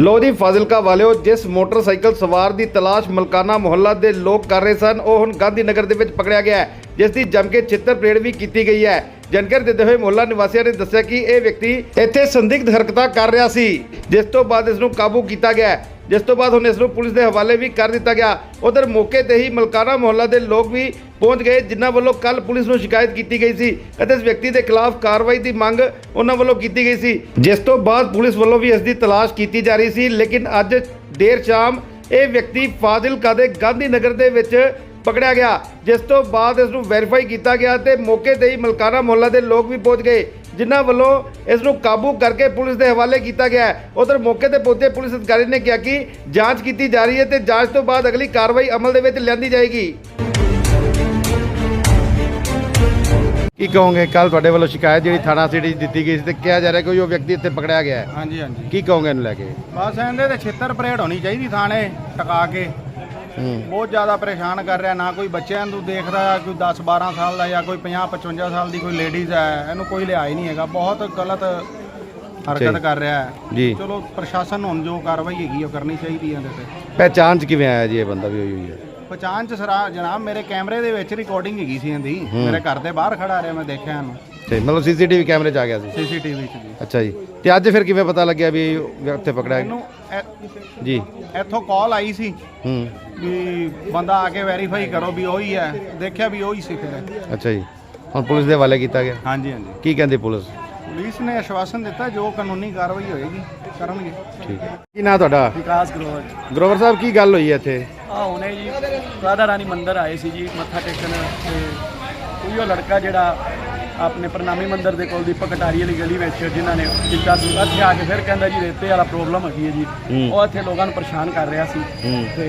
ਲੋ ਜੀ, ਫਾਜ਼ਿਲਕਾ ਵਾਲਿਓ, ਜਿਸ ਮੋਟਰਸਾਈਕਲ ਸਵਾਰ ਦੀ ਤਲਾਸ਼ ਮਲਕਾਨਾ ਮੁਹੱਲਾ ਦੇ ਲੋਕ ਕਰ ਰਹੇ ਸਨ, ਉਹ ਹੁਣ ਗਾਂਧੀ ਨਗਰ ਦੇ ਵਿੱਚ ਪਕੜਿਆ ਗਿਆ ਹੈ, ਜਿਸ ਦੀ ਜੰਮ ਕੇ ਛਿੱਤਰ ਪਰੇਡ ਵੀ ਕੀਤੀ ਗਈ ਹੈ। ਜਾਣਕਾਰੀ ਦਿੰਦੇ ਹੋਏ ਮੁਹੱਲਾ ਨਿਵਾਸੀਆਂ ਨੇ ਦੱਸਿਆ ਕਿ ਇਹ ਵਿਅਕਤੀ ਇੱਥੇ ਸੰਦਿਗਧ ਹਰਕਤਾਂ ਕਰ ਰਿਹਾ ਸੀ, ਜਿਸ ਤੋਂ ਬਾਅਦ ਇਸ ਨੂੰ ਕਾਬੂ ਕੀਤਾ ਗਿਆ ਜਿਸ ਤੋਂ ਬਾਅਦ ਹੁਣ ਇਸ ਨੂੰ ਪੁਲਿਸ ਦੇ ਹਵਾਲੇ ਵੀ ਕਰ ਦਿੱਤਾ ਗਿਆ। ਉਧਰ ਮੌਕੇ ਤੇ ਹੀ ਮਲਕਾਨਾ ਮੁਹੱਲਾ ਦੇ ਲੋਕ ਵੀ ਪਹੁੰਚ ਗਏ, ਜਿਨ੍ਹਾਂ ਵੱਲੋਂ ਕੱਲ ਪੁਲਿਸ ਨੂੰ ਸ਼ਿਕਾਇਤ ਕੀਤੀ ਗਈ ਸੀ ਅਤੇ ਇਸ ਵਿਅਕਤੀ ਦੇ ਖਿਲਾਫ ਕਾਰਵਾਈ ਦੀ ਮੰਗ ਉਹਨਾਂ ਵੱਲੋਂ ਕੀਤੀ ਗਈ ਸੀ। ਜਿਸ ਤੋਂ ਬਾਅਦ ਪੁਲਿਸ ਵੱਲੋਂ ਵੀ ਇਸ ਦੀ ਤਲਾਸ਼ ਕੀਤੀ ਜਾ ਰਹੀ ਸੀ, ਲੇਕਿਨ ਅੱਜ ਦੇਰ ਸ਼ਾਮ ਇਹ ਵਿਅਕਤੀ ਫਾਜ਼ਿਲਕਾ ਦੇ ਗਾਂਧੀ ਨਗਰ ਦੇ ਵਿੱਚ ਪਕੜਿਆ ਗਿਆ, ਜਿਸ ਤੋਂ ਬਾਅਦ ਇਸ ਨੂੰ ਵੈਰੀਫਾਈ ਕੀਤਾ ਗਿਆ ਤੇ ਮੌਕੇ ਤੇ ਹੀ ਮਲਕਾਨਾ ਮੁਹੱਲਾ ਦੇ ਲੋਕ ਵੀ ਪਹੁੰਚ ਗਏ। ਜਿਨ੍ਹਾਂ ਵੱਲੋਂ ਇਸ ਨੂੰ ਕਾਬੂ ਕਰਕੇ ਪੁਲਿਸ ਦੇ ਹਵਾਲੇ ਕੀਤਾ ਗਿਆ ਉਧਰ ਮੌਕੇ ਤੇ ਪਹੁੰਚੇ ਪੁਲਿਸ ਅਧਿਕਾਰੀ ਨੇ ਕਿਹਾ ਕਿ ਜਾਂਚ ਕੀਤੀ ਜਾ ਰਹੀ ਹੈ ਤੇ ਜਾਂਚ ਤੋਂ ਬਾਅਦ ਅਗਲੀ ਕਾਰਵਾਈ ਅਮਲ ਦੇ ਵਿੱਚ ਲਿਆਂਦੀ ਜਾਏਗੀ। ਕੀ ਕਹੋਗੇ? ਕੱਲ ਤੁਹਾਡੇ ਵੱਲੋਂ ਸ਼ਿਕਾਇਤ ਜਿਹੜੀ ਥਾਣਾ ਸਿਟੀ ਦਿੱਤੀ ਗਈ ਸੀ ਤੇ ਕਿਹਾ ਜਾ ਰਿਹਾ ਕਿ ਉਹ ਵਿਅਕਤੀ ਇੱਥੇ ਪਕੜਿਆ ਗਿਆ ਹੈ। ਹਾਂਜੀ ਹਾਂਜੀ। ਕੀ ਕਹੋਗੇ ਇਹਨੂੰ ਲੈ ਕੇ? ਬਸ ਇਹਦੇ ਤੇ ਛਿੱਤਰ ਪਰੇਡ ਹੋਣੀ ਚਾਹੀਦੀ ਥਾਣੇ ਟਕਾ ਕੇ। ਹੂੰ ਬਹੁਤ ਜ਼ਿਆਦਾ ਪਰੇਸ਼ਾਨ ਕਰ ਰਿਹਾ ਨਾ ਕੋਈ ਬੱਚਿਆਂ ਨੂੰ ਦੇਖਦਾ ਕੋਈ 10 12 ਸਾਲ ਦਾ ਜਾਂ ਕੋਈ 50 55 ਸਾਲ ਦੀ ਕੋਈ ਲੇਡੀਜ਼ ਹੈ ਇਹਨੂੰ ਕੋਈ ਲਿਆ ਹੀ ਨਹੀਂ ਹੈਗਾ। ਬਹੁਤ ਗਲਤ ਹਰਕਤ। ਕਰ ਰਿਹਾ ਹੈ। ਚਲੋ ਪ੍ਰਸ਼ਾਸਨ ਨੂੰ ਹੁਣ ਜੋ ਕਾਰਵਾਈ ਹੈਗੀ ਉਹ ਕਰਨੀ ਚਾਹੀਦੀ ਹੈ ਇਹਦੇ ਤੇ। ਪਹਿਚਾਣ 'ਚ ਕਿਵੇਂ ਆਇਆ ਜੀ ਇਹ ਬੰਦਾ ਵੀ ਹੋਈ ਹੋਈ ਹੈ? ਪਛਾਣ ਚ ਸਰਾ ਜਨਾਬ ਮੇਰੇ ਕੈਮਰੇ ਦੇ ਵਿੱਚ ਰਿਕਾਰਡਿੰਗ ਹੈਗੀ ਸੀ ਇਹਦੀ। ਮੇਰੇ ਘਰ ਦੇ ਬਾਹਰ ਖੜਾ ਰਿਹਾ ਮੈਂ ਦੇਖਿਆ ਇਹਨੂੰ। ਤੇ ਮਤਲਬ ਸੀਸੀਟੀਵੀ ਕੈਮਰੇ 'ਚ ਆ ਗਿਆ ਸੀ? ਸੀਸੀਟੀਵੀ 'ਚ ਜੀ। ਅੱਛਾ ਜੀ। ਤੇ ਅੱਜ ਫਿਰ ਕਿਵੇਂ ਪਤਾ ਲੱਗਿਆ ਵੀ ਇਹ ਉੱਥੇ ਪਕੜਿਆ ਗਿਆ? ਇ- ਜੀ। ਇੱਥੋਂ ਕਾਲ ਆਈ ਸੀ ਹੂੰ। ਵੀ ਬੰਦਾ ਆ ਕੇ ਵੈਰੀਫਾਈ ਕਰੋ ਵੀ ਉਹੀ ਹੈ। ਦੇਖਿਆ ਵੀ ਉਹੀ ਸਿੱਖਦਾ ਅੱਛਾ ਜੀ। ਹੁਣ ਪੁਲਿਸ ਦੇ ਹਵਾਲੇ ਕੀਤਾ ਗਿਆ? ਹਾਂਜੀ ਹਾਂਜੀ। ਕੀ ਕਹਿੰਦੀ ਪੁਲਿਸ? ਪੁਲਿਸ ਨੇ ਆਸ਼ਵਾਸਨ ਦਿੱਤਾ ਜੋ ਕਾਨੂੰਨੀ ਕਾਰਵਾਈ ਹੋਏਗੀ ਕਰਨਗੇ। ਠੀਕ ਹੈ। ਕੀ ਨਾਂ ਤੁਹਾਡਾ? ਵਿਕਾਸ ਗਰੋਵਰ ਗਰੋਵਰ ਸਾਹਿਬ ਕੀ ਗੱਲ ਹੋਈ ਹੈ ਇੱਥੇ? ਆ ਹੁਣੇ ਜੀ ਰਾਧਾ ਰਾਣੀ ਮੰਦਿਰ ਆਏ ਸੀ ਜੀ ਮੱਥਾ ਟੇਕਣ ਤੇ। ਉਹੀਓ ਲੜਕਾ ਜਿਹੜਾ ਆਪਣੇ ਪ੍ਰਣਾਮੀ ਮੰਦਿਰ ਦੇ ਕੋਲ ਦੀਪਕ ਕਟਾਰੀ ਵਾਲੀ ਗਲੀ ਵਿੱਚ ਜਿਨ੍ਹਾਂ ਨੇ ਕੀਤਾ ਸੀ। ਇੱਥੇ ਆ ਕੇ ਫਿਰ ਕਹਿੰਦਾ ਜੀ ਰੇਤੇ ਵਾਲਾ ਪ੍ਰੋਬਲਮ ਹੈਗੀ ਹੈ ਜੀ। ਉਹ ਇੱਥੇ ਲੋਕਾਂ ਨੂੰ ਪਰੇਸ਼ਾਨ ਕਰ ਰਿਹਾ ਸੀ। ਤੇ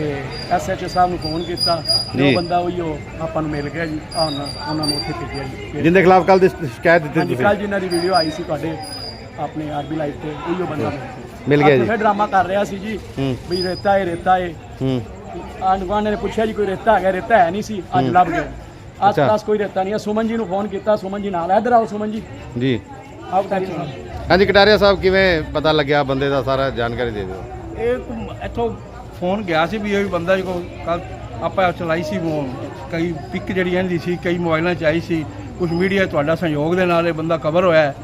ਐਸਐਚਓ ਸਾਹਿਬ ਨੂੰ ਫੋਨ ਕੀਤਾ। ਉਹ ਬੰਦਾ ਉਹੀਓ ਆਪਾਂ ਨੂੰ ਮਿਲ ਗਿਆ ਜੀ। ਆ ਉਹਨਾਂ ਨੂੰ ਉੱਥੇ ਭੇਜਿਆ ਜੀ। ਜਿੰਦੇ ਖਿਲਾਫ ਕੱਲ ਦੀ ਸ਼ਿਕਾਇਤ ਦਿੱਤੀ ਤੁਸੀਂ? ਕੱਲ ਜਿਨ੍ਹਾਂ ਦੀ ਵੀਡੀਓ ਆਈ ਸੀ ਤੁਹਾਡੇ ਆਪਣੇ ਆਰਬੀ ਲਾਈਵ ਤੇ ਉਹੀਓ ਬੰਦਾ ਮਿਲ ਗਿਆ। ਗਿਆ ਜੀ। ਫਿਰ ਡਰਾਮਾ ਕਰ ਰਿਹਾ ਸੀ ਜੀ। ਵੀ ਰੇਤਾ ਏ ਰੇਤਾ ਏ। ਹੂੰ। ਗੁਆਂਢ ਨੇ ਪੁੱਛਿਆ ਜੀ ਕੋਈ ਰੇਤਾ ਹੈਗਾ ਰੇਤਾ ਹੈ ਨਹੀਂ ਸੀ। ਅੱਜ ਲੱਭ ਗਏ ਪਾਸ ਕੋਈ ਰੇਤਾ ਨਹੀਂ ਹੈ ਸੁਮਨ ਜੀ ਨੂੰ ਫੋਨ ਕੀਤਾ ਸੁਮਨ ਜੀ ਨਾਲ। ਇੱਧਰ ਆਓ ਸੁਮਨ ਜੀ। ਜੀ। ਆਓ ਕਟਾਰੀ ਸਾਹਿਬ ਹਾਂਜੀ ਕਟਾਰੀਆ ਸਾਹਿਬ ਕਿਵੇਂ ਪਤਾ ਲੱਗਿਆ? ਬੰਦੇ ਦਾ ਸਾਰਾ ਜਾਣਕਾਰੀ ਦੇ ਦਿਓ। ਇਹ ਇੱਥੋਂ ਫੋਨ ਗਿਆ ਸੀ ਵੀ ਇਹ ਬੰਦਾ ਜੋ ਕੱਲ ਆਪਾਂ ਚਲਾਈ ਸੀ ਉਹ ਕਈ ਪਿਕ ਜਿਹੜੀ ਇਹਦੀ ਸੀ ਕਈ ਮੋਬਾਈਲਾਂ 'ਚ ਆਈ ਸੀ। ਕੁਝ ਮੀਡੀਆ ਤੁਹਾਡਾ ਸਹਿਯੋਗ ਦੇ ਨਾਲ ਇਹ ਬੰਦਾ ਕਵਰ ਹੋਇਆ ਹੈ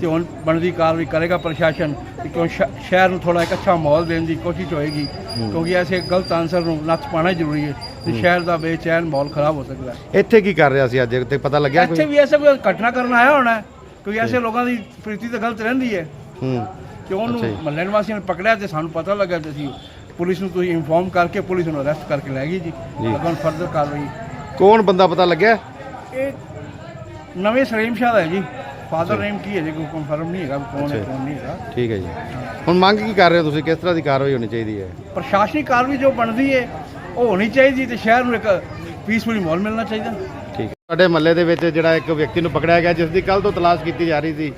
ਤੇ ਹੁਣ ਬਣਦੀ ਕਾਰਵਾਈ ਕਰੇਗਾ ਪ੍ਰਸ਼ਾਸਨ ਤੇ ਕਿਉਂ ਸ਼ਹਿਰ ਨੂੰ ਥੋੜਾ ਇੱਕ ਅੱਛਾ ਮਾਹੌਲ ਦੇਣ ਦੀ ਕੋਸ਼ਿਸ਼ ਹੋਏਗੀ। ਕਿਉਂਕਿ ਐਸੇ ਗਲਤ ਆਨਸਰ ਨੂੰ ਨੱਥ ਪਾਣਾ ਜ਼ਰੂਰੀ ਹੈ। ਤੇ ਸ਼ਹਿਰ ਦਾ ਬੇਚੈਨ ਮਾਹੌਲ ਖਰਾਬ ਹੋ ਸਕਦਾ ਹੈ। ਇੱਥੇ ਕੀ ਕਰ ਰਿਹਾ ਸੀ ਅੱਜ? ਤੇ ਪਤਾ ਲੱਗਿਆ ਇੱਥੇ ਕੋਈ? ਵੀ ਐਸਾ ਕੋਈ ਘਟਨਾ ਕਰਨ ਆਇਆ ਹੋਣਾ ਹੈ। ਕੋਈ ਐਸੇ ਲੋਕਾਂ ਦੀ ਪ੍ਰੀਤੀ ਤਾਂ ਗਲਤ ਰਹਿੰਦੀ ਹੈ। ਹੂੰ। ਕਿ ਉਹਨੂੰ ਅੱਛਾ ਜੀ। ਮਹੱਲੇ ਨਿਵਾਸੀਆਂ ਨੇ ਪਕੜਿਆ ਤੇ ਸਾਨੂੰ ਪਤਾ ਲੱਗਾ ਤੇ ਅਸੀਂ ਪੁਲਿਸ ਨੂੰ ਤੁਸੀਂ ਇਨਫੋਰਮ ਕਰਕੇ ਪੁਲਿਸ ਨੂੰ ਅਰੈਸਟ ਕਰਕੇ ਲੈ ਗਈ ਜੀ। ਜੀ। ਅਗਨ ਫਰਦਰ ਕਾਰਵਾਈ। ਕੌਣ ਬੰਦਾ ਪਤਾ ਲੱਗਿਆ? ਇਹ ਨਵੇਂ ਸਲੀਮ ਸ਼ਾਹ ਦਾ ਹੈ ਜੀ। ਫਾਦਰ ਨੇਮ ਕੀ ਹੈ ਜੀ? ਕੋਈ ਕਨਫਰਮ ਨਹੀਂ ਹੈਗਾ ਵੀ ਕੌਣ ਹੈ ਅੱਛਾ। ਕੌਣ ਨਹੀਂ ਹੈਗਾ। ਠੀਕ ਹੈ ਜੀ। ਹੁਣ ਮੰਗ ਕੀ ਕਰ ਰਹੇ ਹੋ ਤੁਸੀਂ? ਕਿਸ ਤਰ੍ਹਾਂ ਦੀ ਕਾਰਵਾਈ ਹੋਣੀ ਚਾਹੀਦੀ ਹੈ? ਪ੍ਰਸ਼ਾਸਨਿਕ ਕਾਰਵਾਈ ਜੋ ਬਣਦੀ ਹੈ ਉਹ ਹੋਣੀ ਚਾਹੀਦੀ ਤੇ ਸ਼ਹਿਰ ਨੂੰ ਇੱਕ ਪੀਸਫੁਲੀ ਮਾਹੌਲ ਮਿਲਣਾ ਚਾਹੀਦਾ। ਠੀਕ ਹੈ। ਤੁਹਾਡੇ ਮਹੱਲੇ ਦੇ ਵਿੱਚ ਜਿਹੜਾ ਇੱਕ ਵਿਅਕਤੀ ਨੂੰ ਪਕੜਿਆ ਗਿਆ ਜਿਸ ਦੀ ਕੱਲ ਤੋਂ ਤਲਾਸ਼ ਕੀਤੀ ਜਾ ਰਹੀ ਸੀ।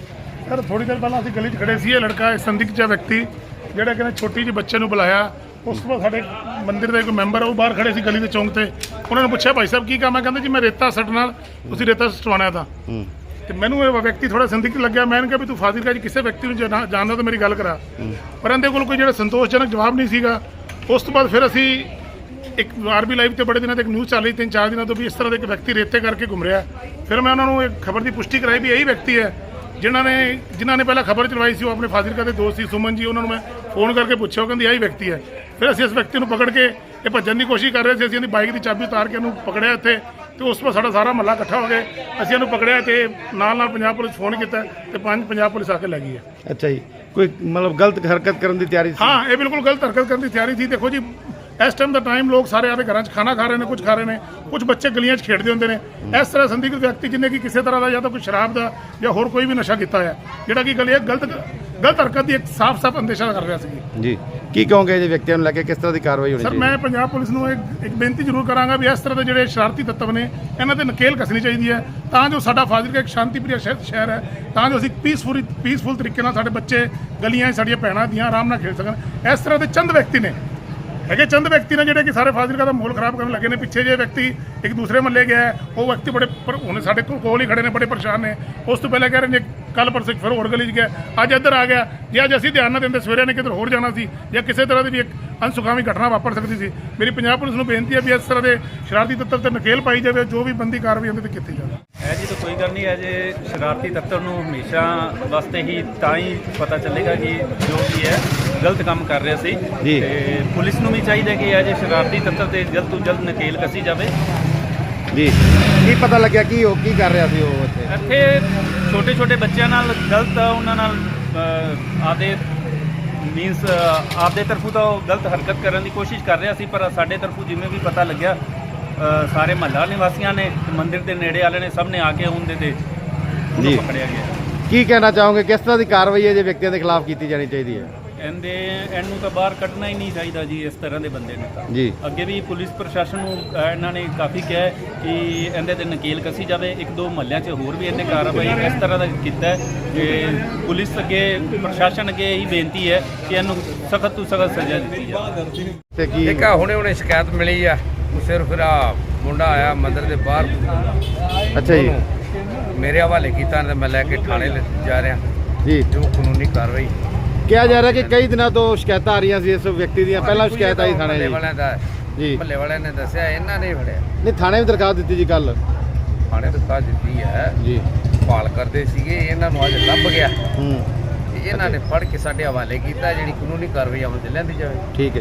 ਸਰ ਥੋੜੀ ਦੇਰ ਪਹਿਲਾਂ ਅਸੀਂ ਗਲੀ 'ਚ ਖੜੇ ਸੀ ਇਹ ਲੜਕਾ ਇਹ ਸੰਦਿਗਧ ਜਿਹਾ ਵਿਅਕਤੀ ਜਿਹੜਾ ਕਹਿੰਦੇ ਛੋਟੀ ਜਿਹੀ ਬੱਚੇ ਨੂੰ ਬੁਲਾਇਆ। ਉਸ ਤੋਂ ਬਾਅਦ ਸਾਡੇ ਮੰਦਿਰ ਦੇ ਕੋਈ ਮੈਂਬਰ ਆ, ਉਹ ਬਾਹਰ ਖੜੇ ਸੀ ਗਲੀ ਦੇ ਚੌਂਕ ਤੇ। ਉਹਨਾਂ ਨੂੰ ਪੁੱਛਿਆ ਭਾਈ ਸਾਹਿਬ ਕੀ ਕੰਮ ਹੈ? ਕਹਿੰਦੇ ਜੀ ਮੈਂ ਰੇਤਾ ਸੱਟ ਨਾਲ ਤੁਸੀਂ ਰੇਤਾ ਸਟਵਾਉਣਾ ਤਾਂ। ਹੂੰ। ਤੇ ਮੈਨੂੰ ਇਹ ਵਿਅਕਤੀ ਥੋੜਾ ਸੰਦਿਗਧ ਲੱਗਿਆ। ਮੈਂ ਇਹਨੂੰ ਕਿਹਾ ਵੀ ਤੂੰ ਫਾਜ਼ਿਲਕਾ 'ਚ ਕਿਸੇ ਵਿਅਕਤੀ ਨੂੰ ਜਾਣਾ- ਜਾਣਦਾ ਤਾਂ ਮੇਰੀ ਗੱਲ ਕਰਾ। ਪਰ ਇਹਦੇ ਕੋਲ ਕੋਈ ਜਿਹੜਾ ਸੰਤੋਸ਼ਜਨਕ ਜਵਾਬ ਨਹੀਂ ਸੀਗਾ। ਉਸ ਤੋਂ ਬਾਅਦ ਫਿਰ ਅਸੀਂ ਇੱਕ ਆਰਬੀ ਲਾਈਵ ਤੇ ਬੜੇ ਦਿਨਾਂ ਤੱਕ ਨਿਊਜ਼ ਚੱਲ ਰਹੀ ਤਿੰਨ ਚਾਰ ਦਿਨਾਂ ਤੋਂ ਵੀ ਇਸ ਤਰ੍ਹਾਂ ਦੇ ਇੱਕ ਵਿਅਕਤੀ ਰੇਤੇ ਕਰਕੇ ਘੁੰਮ ਰਿਹਾ। ਫਿਰ ਮੈਂ ਉਹਨਾਂ ਨੂੰ ਇਹ ਖਬਰ ਦੀ ਪੁਸ਼ਟੀ ਕਰਾਈ ਵੀ ਇਹੀ ਵਿਅਕਤੀ ਹੈ ਜਿਨ੍ਹਾਂ ਨੇ ਜਿਨ੍ਹਾਂ ਨੇ ਪਹਿਲਾਂ ਖਬਰ ਚਲਵਾਈ ਸੀ ਉਹ ਆਪਣੇ ਫਾਜ਼ਿਲਕਾ ਦੇ ਦੋਸਤ ਸੀ ਸੁਮਨ ਜੀ ਉਹਨਾਂ ਨੂੰ ਮੈਂ ਫੋਨ ਕਰਕੇ ਪੁੱਛਿਆ ਉਹ ਕਹਿੰਦੀ ਇਹੀ ਵਿਅਕਤੀ ਹੈ। ਫਿਰ ਅਸੀਂ ਇਸ ਵਿਅਕਤੀ ਨੂੰ ਪਕੜ ਕੇ ਇਹ ਭੱਜਣ ਦੀ ਕੋਸ਼ਿਸ਼ ਕਰ ਰਹੇ ਸੀ ਅਸੀਂ ਇਹਦੀ ਬਾਈਕ ਦੀ ਚਾਬੀ ਉਤਾਰ ਕੇ ਇਹਨੂੰ ਪਕੜਿਆ ਇੱਥੇ ਤੇ ਉਸ ਤੋਂ ਸਾਡਾ ਸਾਰਾ ਮਹੱਲਾ ਇਕੱਠਾ ਹੋ ਗਏ ਅਸੀਂ ਇਹਨੂੰ ਪਕੜਿਆ ਤੇ ਨਾਲ ਨਾਲ ਪੰਜਾਬ ਪੁਲਿਸ ਫੋਨ ਕੀਤਾ ਤੇ ਪੰਜ ਪੰਜਾਬ ਪੁਲਿਸ ਆ ਕੇ ਲੈ ਗਈ ਹੈ। ਅੱਛਾ ਜੀ ਕੋਈ ਮਤਲਬ ਗਲਤ ਹਰਕਤ ਕਰਨ ਦੀ ਤਿਆਰੀ ਸੀ? ਹਾਂ ਇਹ ਬਿਲਕੁਲ ਗਲਤ ਹਰਕਤ ਕਰਨ ਦੀ ਤਿਆਰੀ ਸੀ। ਦੇਖੋ ਜੀ ਇਸ ਟਾਈਮ ਦਾ ਟਾਈਮ ਲੋਕ ਸਾਰੇ ਆਪਦੇ ਘਰਾਂ 'ਚ ਖਾਣਾ ਖਾ ਰਹੇ ਨੇ ਕੁਝ ਖਾ ਰਹੇ ਨੇ ਕੁਝ ਬੱਚੇ ਗਲੀਆਂ 'ਚ ਖੇਡਦੇ ਹੁੰਦੇ ਨੇ। ਇਸ ਤਰ੍ਹਾਂ ਸੰਦਿਗਧ ਵਿਅਕਤੀ ਜਿਹਨੇ ਕਿ ਕਿਸੇ ਤਰ੍ਹਾਂ ਦਾ ਜਾਂ ਤਾਂ ਕੋਈ ਸ਼ਰਾਬ ਦਾ ਜਾਂ ਹੋਰ ਕੋਈ ਵੀ ਨਸ਼ਾ ਕੀਤਾ ਹੈ ਜਿਹੜਾ ਕਿ ਗਲੀ ਗਲਤ ਗਲਤ ਹਰਕਤ ਦੀ ਇੱਕ ਸਾਫ਼-ਸਾਫ਼ ਅੰਦੇਸ਼ਾ ਕਰ ਰਿਹਾ ਸੀ। ਜੀ। ਕੀ ਕਹੋਗੇ ਜੀ ਵਿਅਕਤੀਆਂ ਨੂੰ ਲੈ ਕੇ ਕਿਸ ਤਰ੍ਹਾਂ ਦੀ ਕਾਰਵਾਈ ਹੋਣੀ ਸਰ ਚਾਹੀਦੀ? ਮੈਂ ਪੰਜਾਬ ਪੁਲਿਸ ਨੂੰ ਇੱਕ ਇੱਕ ਬੇਨਤੀ ਜ਼ਰੂਰ ਕਰਾਂਗਾ ਵੀ ਇਸ ਤਰ੍ਹਾਂ ਦੇ ਜਿਹੜੇ ਸ਼ਰਾਰਤੀ ਤੱਤਵ ਨੇ ਇਹਨਾਂ ਤੇ ਨਕੇਲ ਕੱਸਣੀ ਚਾਹੀਦੀ ਹੈ ਤਾਂ ਜੋ ਸਾਡਾ ਫਾਜ਼ਿਲਕਾ ਇੱਕ ਸ਼ਾਂਤੀਪ੍ਰਿਆ ਸ਼ਹਿਰ ਹੈ ਤਾਂ ਜੋ ਅਸੀਂ ਪੀਸਫੁਲ ਪੀਸਫੁਲ ਤਰੀਕੇ ਨਾਲ ਸਾਡੇ ਬੱਚੇ ਗਲੀਆਂ ਸਾਡੀਆਂ ਭੈਣਾਂ ਦੀਆਂ ਆਰਾਮ ਨਾਲ ਖੇਡ ਸਕਣ। ਇਸ ਤਰ੍ਹਾਂ ਦੇ ਚੰਦ ਵਿਅਕਤੀ ਨੇ ਹੈਗੇ ਚੰਦ ਵਿਅਕਤੀ ਨੇ ਜਿਹੜੇ ਕਿ ਸਾਰੇ ਫਾਜ਼ਿਲਕਾ ਦਾ ਮਾਹੌਲ ਖਰਾਬ ਕਰਨ ਲੱਗੇ ਨੇ, ਪਿੱਛੇ ਜੇ ਵਿਅਕਤੀ ਇੱਕ ਦੂਸਰੇ ਮੱਲੇ ਗਿਆ ਉਹ ਵਿਅਕਤੀ ਬੜੇ ਪਰ ਹੁਣ ਸਾਡੇ ਕੋਲ ਕੋਲ ਹੀ ਖੜੇ ਨੇ, ਬੜੇ ਪਰੇਸ਼ਾਨ ਨੇ। ਉਸ ਤੋਂ ਪਹਿਲਾਂ ਕਹਿ ਰਹੇ ਨੇ ਕੱਲ ਪਰਸੇ ਫਿਰ ਹੋਰ ਗਲੀ 'ਚ ਗਿਆ, ਅੱਜ ਇੱਧਰ ਆ ਗਿਆ। ਜੇ ਅੱਜ ਅਸੀਂ ਧਿਆਨ ਨਾ ਦਿੰਦੇ, ਸਵੇਰੇ ਨੇ ਕਿਧਰ ਹੋਰ ਜਾਣਾ ਸੀ, ਜਾਂ ਕਿਸੇ ਤਰ੍ਹਾਂ ਦੀ ਵੀ ਇੱਕ ਅਨਸੁਖਾਵੀ ਘਟਨਾ ਵਾਪਰ ਸਕਦੀ ਸੀ। ਮੇਰੀ ਪੰਜਾਬ ਪੁਲਿਸ ਨੂੰ ਬੇਨਤੀ ਹੈ ਵੀ ਇਸ ਤਰ੍ਹਾਂ ਦੇ ਸ਼ਰਾਰਤੀ ਤੱਤਵ ਤੇ ਨਕੇਲ ਪਾਈ ਜਾਵੇ, ਜੋ ਵੀ ਬੰਦੀ ਕਾਰਵਾਈ ਉਹਦੇ ਤੇ ਕੀਤੀ ਜਾਵੇ। ਹੈ ਜੀ ਤਾਂ ਕੋਈ ਗੱਲ ਨਹੀਂ ਹੈ ਜੇ ਸ਼ਰਾਰਤੀ ਤੱਤਵ ਨੂੰ ਹਮੇਸ਼ਾ ਵਾਸਤੇ ਹੀ ਤਾਂ ਹੀ ਪਤਾ ਚੱਲੇਗਾ ਕਿ ਜੋ ਵੀ ਹੈ। ਗਲਤ ਕੰਮ ਕਰ ਰਿਹਾ ਸੀ। ਜੀ। ਤੇ ਪੁਲਿਸ ਨੂੰ ਵੀ ਚਾਹੀਦਾ ਕਿ ਇਹ ਜੇ ਸ਼ਰਾਰਤੀ ਤੱਤਵ ਤੇ ਜਲਦ ਤੋਂ ਜਲਦ ਨਕੇਲ ਕੱਸੀ ਜਾਵੇ। ਜੀ। ਕੀ ਪਤਾ ਲੱਗਿਆ ਕੀ ਉਹ ਕੀ ਕਰ ਰਿਹਾ ਸੀ ਉਹ ਇੱਥੇ? ਇੱਥੇ ਛੋਟੇ ਛੋਟੇ ਬੱਚਿਆਂ ਨਾਲ ਗਲਤ ਉਹਨਾਂ ਨਾਲ ਅਹ, ਆਪਦੇ ਮੀਨਸ ਆਪਦੇ ਤਰਫੋਂ ਤਾਂ ਉਹ ਗਲਤ ਹਰਕਤ ਕਰਨ ਦੀ ਕੋਸ਼ਿਸ਼ ਕਰ ਰਿਹਾ ਸੀ ਪਰ ਸਾਡੇ ਤਰਫੋਂ ਜਿਵੇਂ ਵੀ ਪਤਾ ਲੱਗਿਆ ਅਹ, ਸਾਰੇ ਮਹੱਲਾ ਨਿਵਾਸੀਆਂ ਨੇ ਤੇ ਮੰਦਿਰ ਦੇ ਨੇੜੇ ਵਾਲੇ ਨੇ ਸਭ ਨੇ ਆ ਕੇ ਉਹਦੇ ਤੇ ਉਹਨੂੰ ਜੀ। ਪਕੜਿਆ ਗਿਆ। ਕੀ ਕਹਿਣਾ ਚਾਹੋਗੇ? ਕਿਸ ਤਰ੍ਹਾਂ ਦੀ ਕਾਰਵਾਈ ਹੈ ਜੇ ਵਿਅਕਤੀਆਂ ਦੇ ਖਿਲਾਫ ਕੀਤੀ ਜਾਣੀ ਚਾਹੀਦੀ ਹੈ? ਇਹਦੇ ਇਹਨੂੰ ਤਾਂ ਬਾਹਰ ਕੱਢਣਾ ਹੀ ਨਹੀਂ ਚਾਹੀਦਾ ਜੀ ਇਸ ਤਰ੍ਹਾਂ ਦੇ ਬੰਦੇ ਨੂੰ ਤਾਂ। ਜੀ। ਅੱਗੇ ਵੀ ਪੁਲਿਸ ਪ੍ਰਸ਼ਾਸਨ ਨੂੰ ਅਹ, ਇਹਨਾਂ ਨੇ ਕਾਫੀ ਕਿਹਾ ਹੈ ਕਿ ਇਹਦੇ ਤੇ ਨਕੇਲ ਕੱਸੀ ਜਾਵੇ। ਇੱਕ ਦੋ ਮਹੱਲਿਆਂ 'ਚ ਹੋਰ ਵੀ ਇਹਨੇ ਕਾਰਵਾਈ ਇਸ ਤਰ੍ਹਾਂ ਦਾ ਕੀਤਾ ਹੈ ਕਿ ਪੁਲਿਸ ਅੱਗੇ ਪ੍ਰਸ਼ਾਸਨ ਅੱਗੇ ਇਹੀ ਬੇਨਤੀ ਹੈ ਕਿ ਇਹਨੂੰ ਸਖਤ ਤੋਂ ਸਖਤ ਸਜ਼ਾ ਦਿੱਤੀ ਜਾਵੇ। ਤੇ ਕੀ? ਇੱਕ ਆ ਹੁਣੇ ਹੁਣੇ ਸ਼ਿਕਾਇਤ ਮਿਲੀ ਆ। ਉਹ ਸਿਰਫ ਆ ਮੁੰਡਾ ਆਇਆ ਮੰਦਿਰ ਦੇ ਬਾਹਰ। ਅੱਛਾ ਜੀ। ਉਹਨੂੰ ਮੇਰੇ ਹਵਾਲੇ ਕੀਤਾ ਤੇ ਮੈਂ ਲੈ ਕੇ ਥਾਣੇ ਲੈ ਜਾ ਰਿਹਾ। ਜੀ। ਜੋ ਕਾਨੂੰਨੀ ਕਾਰਵਾਈ। ਕਿਹਾ ਜਾ ਰਿਹਾ ਕਿ ਕਈ ਦਿਨਾਂ ਤੋਂ ਸ਼ਿਕਾਇਤਾਂ ਆ ਰਹੀਆਂ ਸੀ ਇਸ ਵਿਅਕਤੀ ਦੀਆਂ। ਪਹਿਲਾਂ ਸ਼ਿਕਾਇਤ ਆਈ ਥਾਣੇ ਮਹੱਲੇ ਜੀ ਵਾਲਿਆਂ ਦਾ ਜੀ। ਮੱਲੇ ਵਾਲਿਆਂ ਨੇ ਦੱਸਿਆ ਇਹਨਾਂ ਨੇ ਹੀ ਫੜਿਆ। ਨਹੀਂ ਥਾਣੇ ਵੀ ਦਰਖਾਸਤ ਦਿੱਤੀ ਜੀ ਕੱਲ ਥਾਣੇ ਦਰਖਾਸਤ ਦਿੱਤੀ ਹੈ। ਜੀ। ਭਾਲ ਕਰਦੇ ਸੀਗੇ ਇਹਨਾਂ ਨੂੰ ਅੱਜ ਲੱਭ ਗਿਆ। ਹੂੰ। ਤੇ ਇਹਨਾਂ ਨੇ ਫੜ ਕੇ ਸਾਡੇ ਹਵਾਲੇ ਕੀਤਾ ਜਿਹੜੀ ਕਾਨੂੰਨੀ ਕਾਰਵਾਈ ਅਮਲ ਚ ਲੈਂਦੀ ਜਾਵੇ। ਠੀਕ ਹੈ।